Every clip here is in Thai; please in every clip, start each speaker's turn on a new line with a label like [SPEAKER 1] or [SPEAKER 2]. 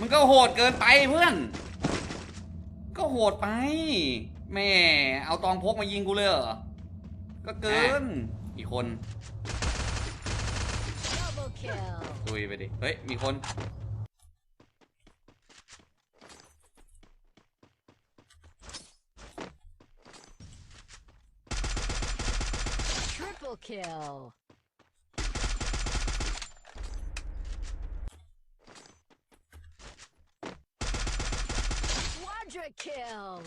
[SPEAKER 1] มันก็โหดเกินไปเพื่อน ก็โหดไป แม่ เอาตองพกมายิงกูเลยเหรอ ก็เกิน อีกคน ตุยไปดิ เฮ้ย มีคน
[SPEAKER 2] Triple kill. Kill.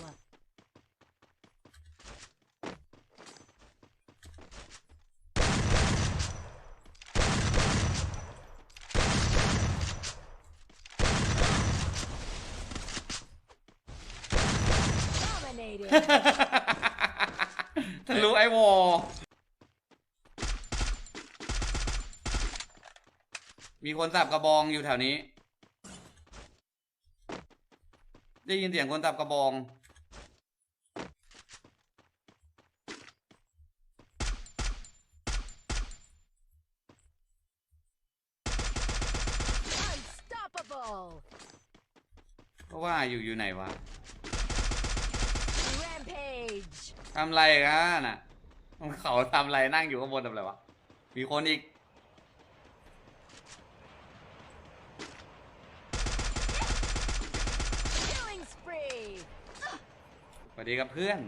[SPEAKER 2] Dominated.
[SPEAKER 1] ทะลุไอวอลมีคนสับกระบองอยู่แถวนี้ ได้ยินเสียงคนสับกระบอง
[SPEAKER 2] Unstoppable.
[SPEAKER 1] เพราะว่าอยู่อยู่ไหนวะ
[SPEAKER 2] Rampage.
[SPEAKER 1] ทำไรกันน่ะ เขาทำไรนั่งอยู่ข้างบนทำไรวะ มีคนอีก วัสดีครับเพื่อน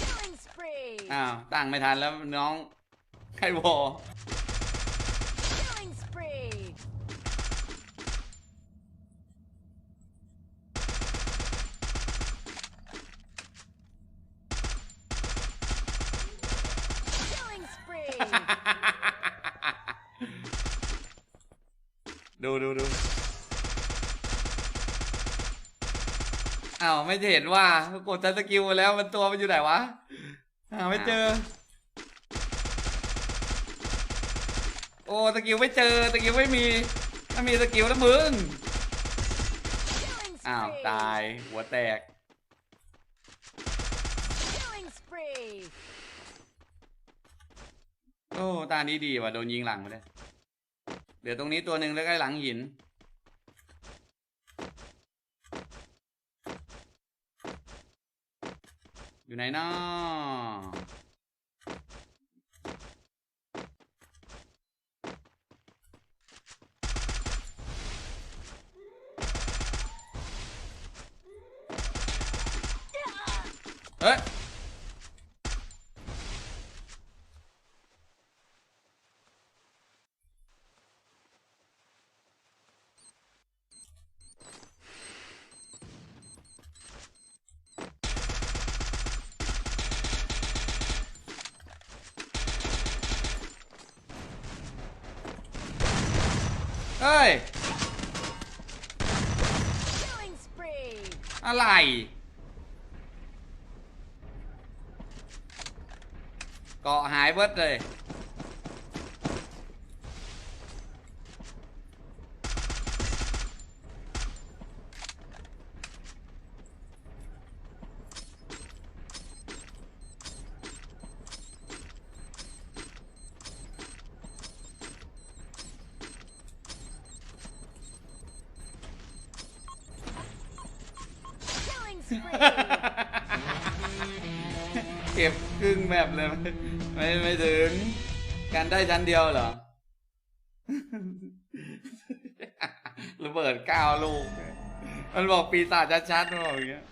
[SPEAKER 2] Killing spree.
[SPEAKER 1] อ้าว ตั้งไม่ทันแล้วน้องไอวอล
[SPEAKER 2] Killing spree. Killing spree.
[SPEAKER 1] ดูดูดู อ้าวไม่เห็นว่ากดทัชสกิลมาแล้วมันตัวมันอยู่ไหนวะหาไม่เจอ โอ้สกิลไม่เจอสกิลไม่มีถ้ามีสกิลแล้วมึงอ้าวตายหัวแตกโอ้ตานี้ดีว่ะโดนยิงหลังไปเลยเดี๋ยวตรงนี้ตัวหนึ่งแล้วใกล้หลังหิน อยู่ไหนน้อเฮ้ย ฮ้ย
[SPEAKER 2] Killing spree.
[SPEAKER 1] อะไร เกาะหายเบิดเลย เก็บครึ่งแมปเลย ไม่ไม่ถึง การได้ชั้นเดียวเหรอ ระเบิดเก้าลูก มันบอกปีศาจชัดๆมันบอกอย่างเงี้ย